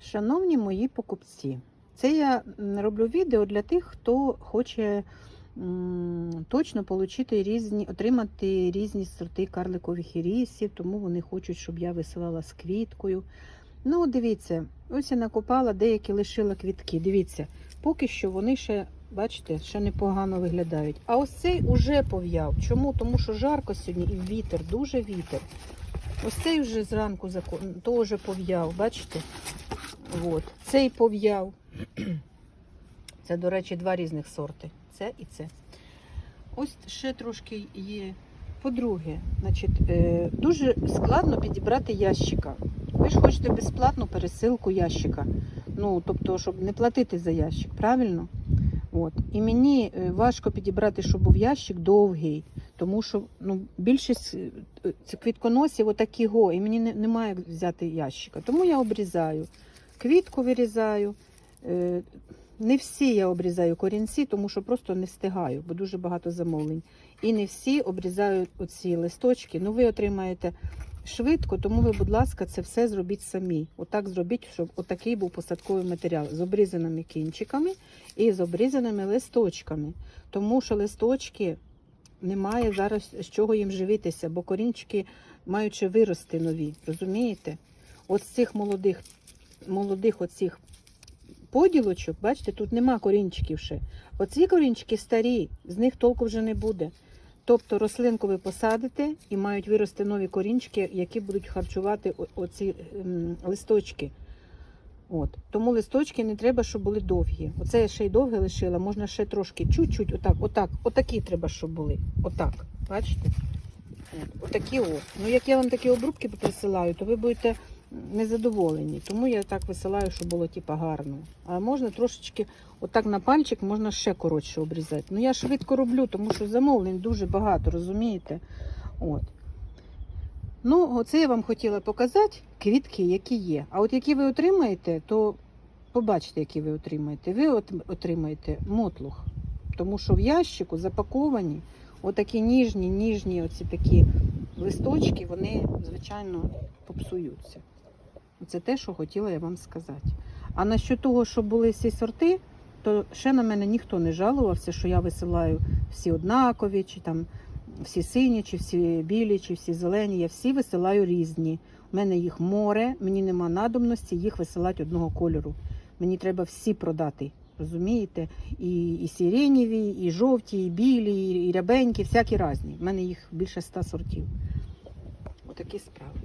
Шановні мої покупці, це я роблю відео для тих, хто хоче точно получити різні, отримати різні сорти карликових ірісів, тому вони хочуть, щоб я висилала з квіткою. Ну, дивіться, ось я накопала, деякі лишила квітки. Дивіться, поки що вони ще, бачите, ще непогано виглядають. А ось цей уже пов'яв. Чому? Тому що жарко сьогодні і вітер, дуже вітер. Ось цей вже зранку теж пов'яв, бачите? От. Цей пов'яв. Це, до речі, два різних сорти. Це і це. Ось ще трошки є. По-друге, значить, е, дуже складно підібрати ящика. Ви ж хочете безплатну пересилку ящика. Ну, тобто, щоб не платити за ящик, правильно? От. І мені е, важко підібрати, щоб був ящик довгий, тому що ну, більшість е, квітконосів отакі го, і мені не, немає як взяти ящика. Тому я обрізаю. Квітку вирізаю. Е, Не всі я обрізаю корінці, тому що просто не встигаю, бо дуже багато замовлень. І не всі обрізають оці листочки. Ну, ви отримаєте швидко, тому ви, будь ласка, це все зробіть самі. Отак зробіть, щоб отакий був посадковий матеріал з обрізаними кінчиками і з обрізаними листочками. Тому що листочки немає зараз з чого їм живитися, бо корінчики ще вирости нові. Розумієте? От з цих молодих, молодих оцих поділочок, бачите, тут нема корінчиків ще. Оці корінчики старі, з них толку вже не буде. Тобто рослинку ви посадите і мають вирости нові корінчики, які будуть харчувати оці ем, листочки. От. Тому листочки не треба, щоб були довгі. Оце я ще й довге лишила, можна ще трошки, чуть-чуть, отак, отак, отакі треба, щоб були. Отак. Бачите? От, отакі от. Ну, як я вам такі обрубки присилаю, то ви будете незадоволені. Тому я так висилаю, щоб було типа гарно. А можна трошечки, отак на пальчик можна ще коротше обрізати. Ну я швидко роблю, тому що замовлень дуже багато, розумієте? От. Ну, оце я вам хотіла показати квітки, які є. А от які ви отримаєте, то побачите, які ви отримаєте. Ви от отримаєте мотлух. Тому що в ящику запаковані отакі ніжні, ніжні оці такі листочки, вони, звичайно, попсуються. Це те, що хотіла я вам сказати. А насчет того, що були всі сорти, то ще на мене ніхто не жалувався, що я висилаю всі однакові, чи там всі сині, чи всі білі, чи всі зелені. Я всі висилаю різні. У мене їх море, мені нема надобності їх висилати одного кольору. Мені треба всі продати. Розумієте? І, і сиренєві, і жовті, і білі, і рябенькі, всякі різні. У мене їх більше ста сортів. Отакі справи.